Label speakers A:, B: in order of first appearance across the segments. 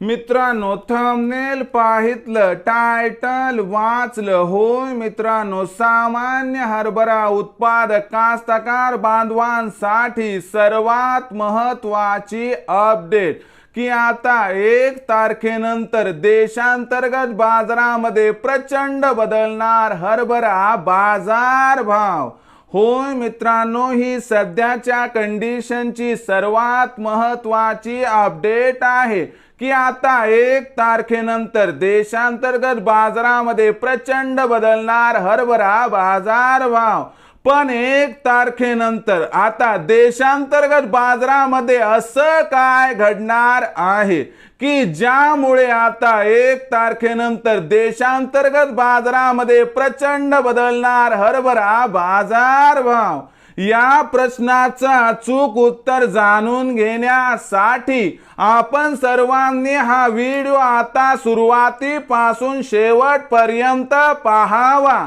A: मित्रांनो thumbnail पाहितलं title वाचलं. होय मित्रांनो सामान्य हरभरा उत्पादक कास्तकार बांधवांसाठी सर्वात महत्वाची अपडेट की आता एक तारखेनंतर देशांतर्गत बाजारामध्ये प्रचंड बदलणार हरभरा बाजार भाव. होय मित्रांनो ही सध्याच्या कंडिशनची सर्वात महत्वाची अपडेट आहे की आता एक तारखेनंतर देशांतर्गत बाजारामध्ये प्रचंड बदलणार हरभरा बाजार भाव. पण एक तारखेनंतर आता देशांतर्गत बाजारामध्ये असं काय घडणार आहे? की ज्यामुळे आता एक तारखेनंतर देशांतर्गत बाजारामध्ये प्रचंड बदलणार हरभरा बाजार भाव या प्रश्नाचं अचूक उत्तर जाणून घेण्यासाठी आपण सर्वांनी हा व्हिडिओ आता सुरुवातीपासून शेवटपर्यंत पाहावा.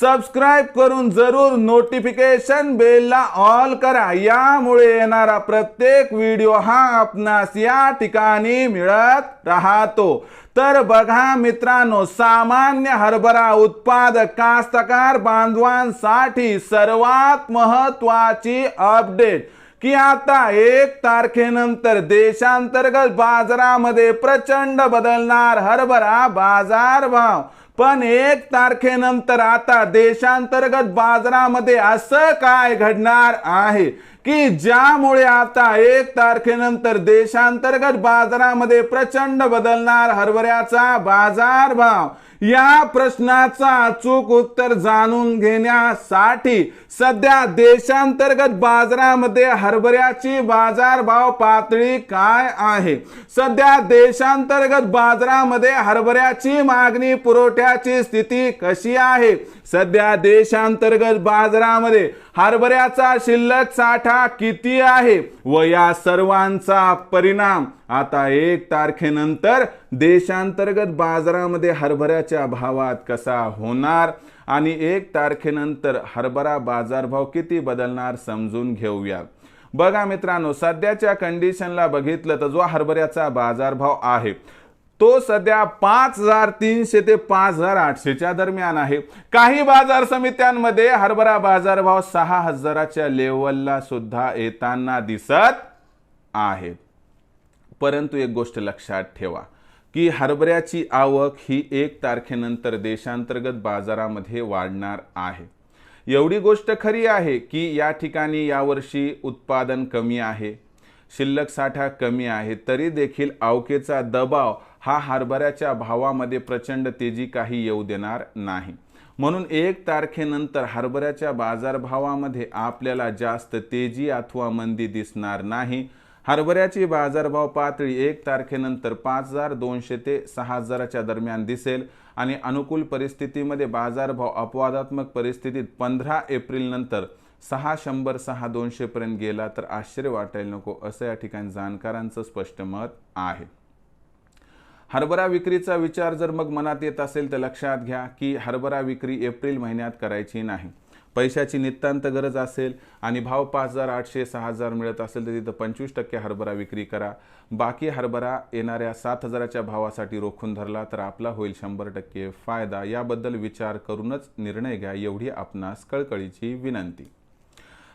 A: सबस्क्राईब करून जरूर नोटिफिकेशन बेलला ऑल करा. यामुळे येणारा प्रत्येक व्हिडिओ हा आपणास या ठिकाणी मिळत राहतो. तर बघा मित्रांनो सामान्य हरभरा उत्पादक कास्तकार बांधवांसाठी सर्वात महत्वाची अपडेट की आता एक तारखेनंतर देशांतर्गत बाजारामध्ये प्रचंड बदलणार हरभरा बाजार भाव. पण एक तारखेनंतर आता देशांतर्गत बाजारामध्ये असं काय घडणार आहे? की ज्यामुळे आता एक तारखेनंतर देशांतर्गत बाजारामध्ये प्रचंड बदलणार हरभऱ्याचा बाजारभाव? या प्रश्नाचा अचूक उत्तर जाणून घेण्यासाठी सध्या देशांतर्गत बाजारामध्ये हरभऱ्याची बाजारभाव पातळी काय आहे? सध्या देशांतर्गत बाजारामध्ये हरभऱ्याची मागणी पुरवठ्याची स्थिती कशी आहे? सध्या देशांतर्गत बाजारामध्ये हरभऱ्याचा शिल्लक साठा किती आहे व या सर्वांचा परिणाम? आता एक तारखेनंतर देशांतर्गत बाजारामध्ये हरभऱ्याच्या भावात कसा होणार? आणि एक तारखेनंतर हरभरा बाजारभाव किती बदलणार समजून घेऊया. बघा मित्रांनो सध्याच्या कंडिशनला बघितलं तर जो हरभऱ्याचा बाजारभाव आहे तो सध्या पाच हजार तीनशे ते पाच हजार आठशेच्या दरम्यान आहे. काही बाजार समित्यांमध्ये हरभरा बाजारभाव सहा हजाराच्या लेवलला सुद्धा येताना दिसत आहेत परंतु एक गोष्ट लक्षात ठेवा की हरभऱ्याची आवक ही एक तारखेनंतर देशांतर्गत बाजारामध्ये वाढणार आहे. एवढी गोष्ट खरी आहे की या ठिकाणी यावर्षी उत्पादन कमी आहे. शिल्लक साठा कमी आहे. तरी देखील आवकेचा दबाव हा हरभऱ्याच्या भावामध्ये प्रचंड तेजी काही येऊ देणार नाही. म्हणून एक तारखेनंतर हरभऱ्याच्या बाजारभावामध्ये आपल्याला जास्त तेजी अथवा मंदी दिसणार नाही. हरभऱ्याची बाजारभाव पातळी एक तारखेनंतर पाच हजार दोनशे ते सहा हजाराच्या दरम्यान दिसेल आणि अनुकूल परिस्थितीमध्ये बाजारभाव अपवादात्मक परिस्थितीत पंधरा एप्रिल नंतर सहा शंभर सहा दोनशेपर्यंत गेला तर आश्चर्य वाटायला नको असं या ठिकाणी जाणकारांचं स्पष्ट मत आहे. हरभरा विक्रीचा विचार जर मग मनात येत असेल तर लक्षात घ्या की हरभरा विक्री एप्रिल महिन्यात करायची नाही. पैशाची नितांत गरज असेल आणि भाव पाच हजार आठशे सहा हजार मिळत असेल तर तिथं पंचवीस टक्के हरभरा विक्री करा. बाकी हरभरा येणाऱ्या सात हजाराच्या भावासाठी रोखून धरला तर आपला होईल शंभर टक्के फायदा. याबद्दल विचार करूनच निर्णय घ्या एवढी आपणास कळकळीची विनंती.